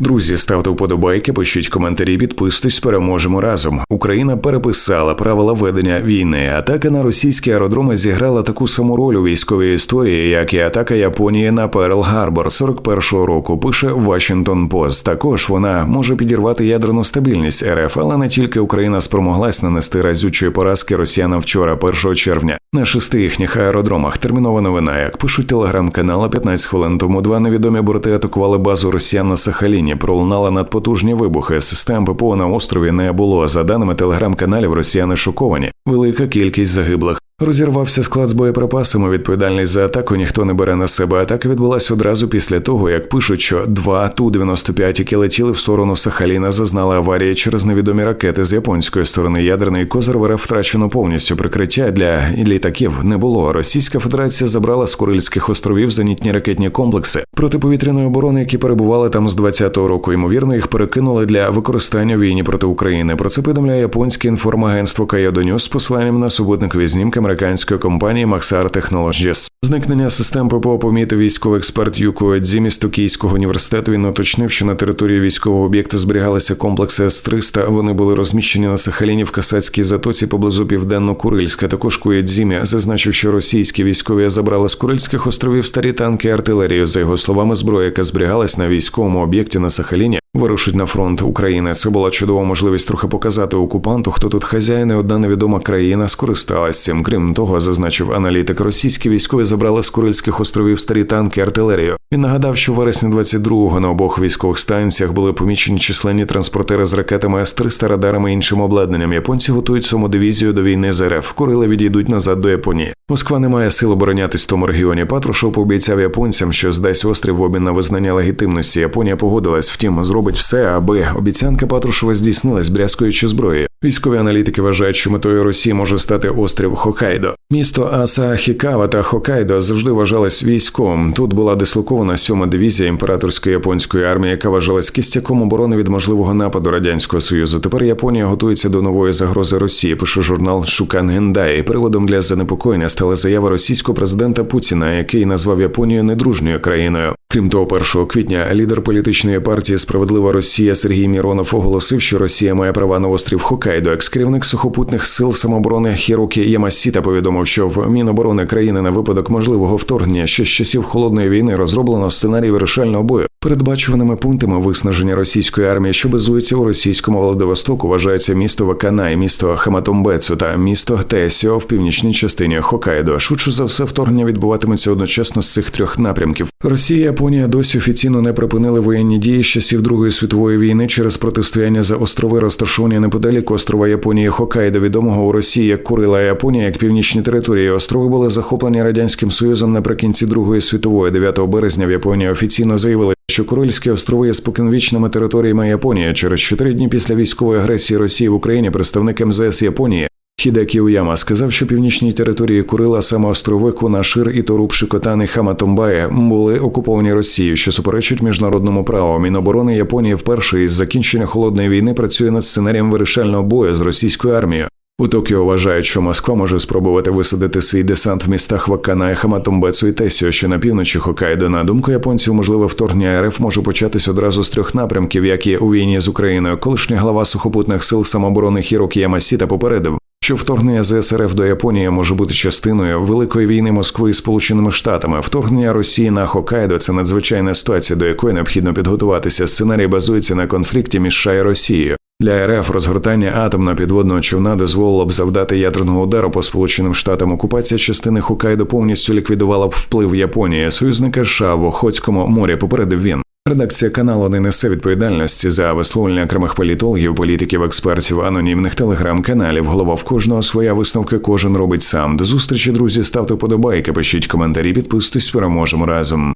Друзі, ставте вподобайки, пишіть коментарі, підписуйтесь, переможемо разом. Україна переписала правила ведення війни. Атака на російські аеродроми зіграла таку саму роль у військовій історії, як і атака Японії на Перл Гарбор 41-го року. Пише Washington Post. Також вона може підірвати ядерну стабільність РФ, але не тільки Україна спромоглась нанести разючої поразки росіянам вчора, 1 червня. На шести їхніх аеродромах термінова новина, як пишуть телеграм-канали, 15 хвилин тому два невідомі борти атакували базу росіян на Сахаліні. Пролунали надпотужні вибухи. Систем ППО на острові не було. За даними телеграм-каналів, росіяни шоковані. Велика кількість загиблих. Розірвався склад з боєприпасами. Відповідальність за атаку ніхто не бере на себе. Атака відбулася одразу після того, як пишуть, що два ту 95 які летіли в сторону Сахаліна, зазнали аварії через невідомі ракети з японської сторони. Ядерний козир в втрачено повністю. Прикриття для літаків не було. Російська Федерація забрала з Курильських островів зенітні ракетні комплекси протиповітряної оборони, які перебували там з 20-го року. Ймовірно, їх перекинули для використання війні проти України. Про це повідомляє японське інформагентство Кайодо Ньюс з посиланням на супутникові знімки американської компанії Maxar Technologies. Зникнення систем ППО помітив військовий експерт Юко з Токійського університету. Він уточнив, що на території військового об'єкту зберігалися комплекси С-300. Вони були розміщені на Сахаліні в Касацькій затоці поблизу південно-Курильська. Також Куедзімі зазначив, що російські військові забрали з Курильських островів старі танки і артилерію. За його словами, зброя, яка зберігалась на військовому об'єкті на Сахаліні, вирушить на фронт України. Це була чудова можливість трохи показати окупанту, хто тут хазяїн і одна невідома країна скористалась цим. Крім того, зазначив аналітик, російські військові забрали з Курильських островів старі танки, артилерію. Він нагадав, що в вересні 22-го на обох військових станціях були помічені численні транспортери з ракетами С-300, радарами і іншим обладнанням. Японці готують саму дивізію до війни з РФ. Курили відійдуть назад до Японії. Москва не має сил оборонятись в тому регіоні. Патрушов пообіцяв японцям, що здасть острів в обмін на визнання легітимності. Японія погодилась, втім, зробить все, аби обіцянка Патрушева здійснилась, брязкуючи зброєю. Військові аналітики вважають, що метою Росії може стати острів Хокайдо. Місто Асахікава та Хокайдо завжди вважались військовим. Тут була дислокована сьома дивізія імператорської японської армії, яка вважалась кістяком оборони від можливого нападу радянського союзу. Тепер Японія готується до нової загрози Росії. Пише журнал Шукан Гендай. Приводом для занепокоєння стала заява російського президента Путіна, який назвав Японію недружньою країною. Крім того, 1 квітня лідер політичної партії Справедлива Росія Сергій Міронов оголосив, що Росія має права на острів Хокайдо. Екс-керівник сухопутних сил самоборони Хірукі Ямасіта повідомив, що в Міноборони країни на випадок можливого вторгнення ще з часів холодної війни розроблено сценарій вирішального бою. Передбачуваними пунктами виснаження російської армії, що базується у російському Владивостоку, вважається місто Ваканай, місто Хаматомбецу та місто Тесіо в північній частині Хокайдо. Швидше за все, вторгнення відбуватиметься одночасно з цих трьох напрямків. Росія і Японія досі офіційно не припинили воєнні дії з часів Другої світової війни через протистояння за острови, розташовані неподалік острова Японії Хокайдо, відомого у Росії як Курила Японія, як північні території. Острови були захоплені радянським союзом наприкінці Другої світової, 9 березня в Японії офіційно заявили що Курильські острови є споконвічними територіями Японії через чотири дні після військової агресії Росії в Україні представник МЗС Японії Хідекі Уяма сказав, що північні території Курила, саме острови Кунашир і Торуб Шикотан і Хаматомбає були окуповані Росією, що суперечить міжнародному праву. Міноборони Японії вперше із закінчення холодної війни працює над сценарієм вирішального бою з російською армією. У Токіо вважають, що Москва може спробувати висадити свій десант в містах Вакана, Хаматомбецу і Тесіо, що на півночі Хокайдо. На думку японців, можливе вторгнення РФ може початись одразу з трьох напрямків, як і у війні з Україною. Колишня глава сухопутних сил самооборони Хірокі Ямасіта попередив, що вторгнення ЗСРФ до Японії може бути частиною великої війни Москви і Сполученими Штатами. Вторгнення Росії на Хокайдо це надзвичайна ситуація, до якої необхідно підготуватися. Сценарій базується на конфлікті між США і Росією. Для РФ розгортання атомного підводного човна дозволило б завдати ядерного удару по Сполученим Штатам. Окупація частини Хокайдо повністю ліквідувала б вплив Японії. Союзника США в Охотському морі попередив він. Редакція каналу не несе відповідальності за висловлення окремих політологів, політиків, експертів, анонімних телеграм-каналів. Голова в кожного своя висновка кожен робить сам. До зустрічі, друзі. Ставте подобайки, пишіть коментарі, підписуйтесь, переможемо разом.